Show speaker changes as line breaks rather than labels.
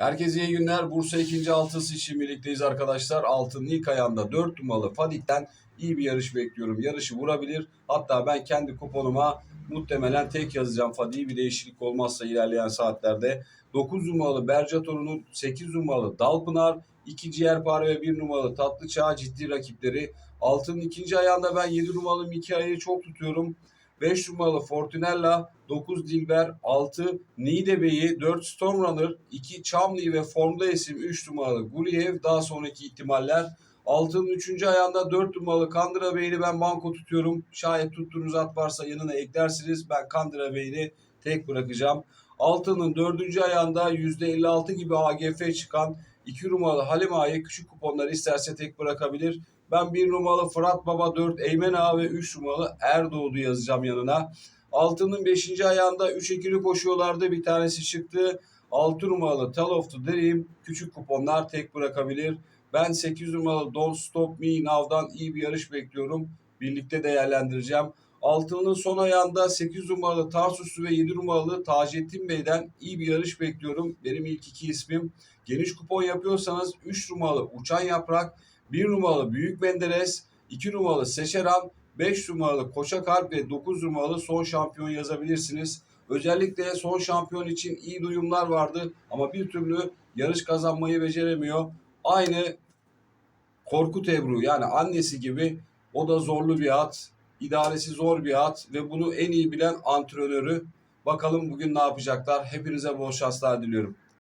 Herkese iyi günler. Bursa 2. altısı için birlikteyiz arkadaşlar. Altının ilk ayağında 4 numaralı Fadik'ten iyi bir yarış bekliyorum. Yarışı vurabilir. Hatta ben kendi kuponuma muhtemelen tek yazacağım Fadik'i bir değişiklik olmazsa ilerleyen saatlerde. 9 numaralı Bercator'un 8 numaralı Dalpınar, 2 Ciğerpare ve 1 numaralı Tatlı Çağ ciddi rakipleri. Altının ikinci ayağında ben 7 numaralı Mikia'yı çok tutuyorum. 5 numaralı Fortunella, 9 Dilber, 6 Niğdebeyi, 4 Stormrunner, 2 Çamlı ve formda isim 3 numaralı Guriev daha sonraki ihtimaller. Altının 3. ayağında 4 numaralı Kandıra Bey'i ben banko tutuyorum. Şayet tuttuğunuz at varsa yanına eklersiniz. Ben Kandıra Bey'i tek bırakacağım. Altının 4. ayağında %56 gibi AGF çıkan 2 numaralı Halim Ağa'yı küçük kuponlar isterse tek bırakabilir. Ben 1 numaralı Fırat Baba 4 Eymen Ağa ve 3 numaralı Erdoğdu yazacağım yanına. Altının 5. ayağında 3 ikili koşuyorlardı. Bir tanesi çıktı. 6 numaralı Tell of the Dream küçük kuponlar tek bırakabilir. Ben 8 numaralı Don't Stop Me Now'dan iyi bir yarış bekliyorum. Birlikte değerlendireceğim. Altının son ayağında 8 numaralı Tarsuslu ve 7 numaralı Taceddin Bey'den iyi bir yarış bekliyorum. Benim ilk iki ismim. Geniş kupon yapıyorsanız 3 numaralı Uçan Yaprak, 1 numaralı Büyük Menderes, 2 numaralı Seçeran, 5 numaralı Koça Kalp ve 9 numaralı Son Şampiyon yazabilirsiniz. Özellikle son şampiyon için iyi duyumlar vardı ama bir türlü yarış kazanmayı beceremiyor. Aynı Korkut Ebru yani annesi gibi o da zorlu bir at. İdaresi zor bir at ve bunu en iyi bilen antrenörü. Bakalım bugün ne yapacaklar. Hepinize bol şanslar diliyorum.